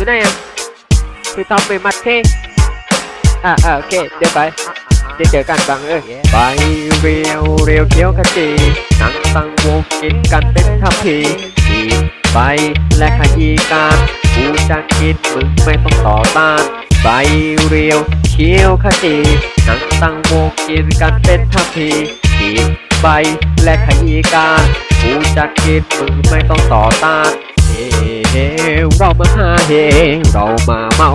อยู่ไหนอะคือทำไปมัดเค้กอ่าอ่าโอเคเดี๋ยวไปเดี๋ยวเจอกันบังเอ้ยไปเรียวเรียวเขียวขจีหนังตั้งวงกินกันเป็นทัพพีขีดไปและขยี้การกูจะคิดมึงไม่ต้องต่อต้านไปเรียวเขียวขจีหนังตั้งวงกินกันเป็นทัพพีขีดไปและขยี้การกูจะคิดมึงไม่ต้องต่อต้าน เฮเรามาหาเฮเรามาเมา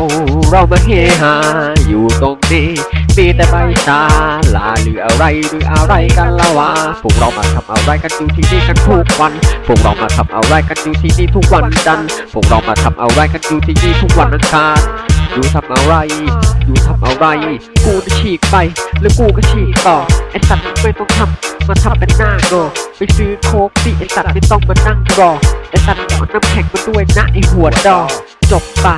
เรามาเฮฮาอยู่ตรงนี้ มีแต่ใบชาลาหรืออะไรหรืออะไรกันละวะพวกเรามาทำอะไรกันอยู่ที่นี่กันทุกวันพวกเรามาทำอะไรกันอยู่ที่นี่ทุกวันจันทร์พวกเรามาทำอะไรกันอยู่ที่นี่ทุกวันอังคารอยู่ทำอะไร อยู่ทำอะไร กูจะฉีกไป แล้วกูก็ฉีกต่อไอ้สัตว์ไม่ต้องทำมาทำเป็น โกไปซื้อโค้กสิไอสัตว์ไม่ต้องมานั่งรอไอสัตว์เอาน้ำแข็งมาด้วยนะไอหัวดอกจบปะ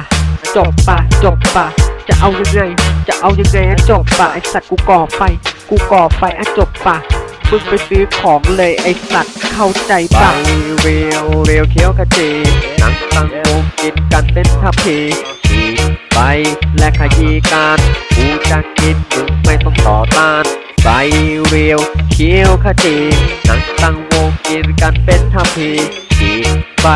จบปะจบปะจะเอายังไง จะเอายังไงอะจบปะไอสัตว์กูก่อไฟ กูก่อไฟอะจบปะมึงไปซื้อของเลยไอสัตว์เข้าใจปะเรียวเรียวเคี้ยวขจีนังตั้งวงกินกันเป็นทัพพีฉีไปและขยี้การกูจะกินมึงไม่ต้องต่อต้านไปเรียว คตีนังตั้งวงกินกันเป็นทัพพีฉีกไป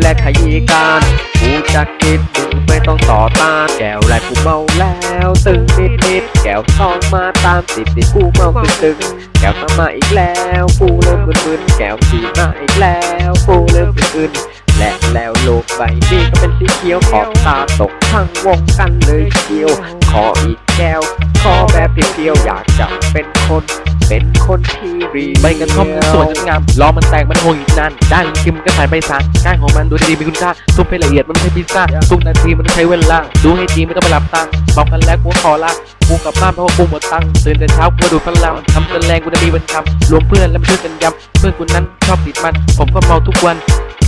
และขยี้การกูจะกินมึงไม่ต้องต่อต้านแก้วแรกกูเมาแล้วตึงนิดนิดแก้วสองมาตามติดติดกูเมาตึงตึงแก้วมามาอีกแล้ว กูเริ่มมึนๆแก้วสีมาอีกแล้ว กูเริ่มอื่น และแล้วโลกใบนี้ก็เป็นสีเขียวขอบตาตกทั้งวงกันเลยเชียว ขออีกแก้ว ขอแบบเดียวๆอยากจะเป็นคน เป็นคนที่รีใบกระท่อมสวยจนงามล้อมันแตกมันโหงอีกนานด้านคิมก็ใส่ใบสารก้านของมันดูดีมีคุณค่าทุบให้ละเอียดมันไม่ใช่พิซซ่าทุกนาทีมันใช้เวลาดูให้ดีไม่ต้องไปหลับตาบอกกันแล้วกูขอลากูกลับบ้านเพราะว่ากูหมดตังค์ตื่นแต่เช้ากูดูดพลังทำจนแรงกูจะมีวันคำรวมเพื่อนแล้วมาช่วยกันย้ำเพื่อนกูนั้นชอบติดมัน ผมก็เมาทุกวัน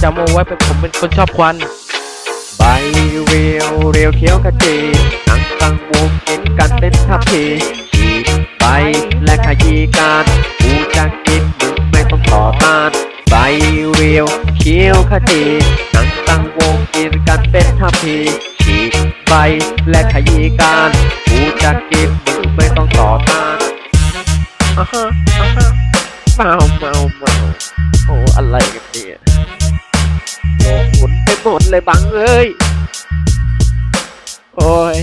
จำเอาไว้เป็นผมเป็นคนชอบควัน ใบเรียวเรียวเขียวขจีหนังตังวงกินกันเป็นทัพพีฉีกไปและขยี้การกูจะกินมึงไม่ต้องต่อต้านใบเรียวเขียวขจีหนังตังวงกินกันเป็นทัพพีฉีกไปและขยี้การกูจะกินมึงไม่ต้องต่อต้านอ่าฮะอ่าฮะเมาเมาเมาโอ้อะไรกันเนี่ย หมดเลยบังเอ้ย โอ้ย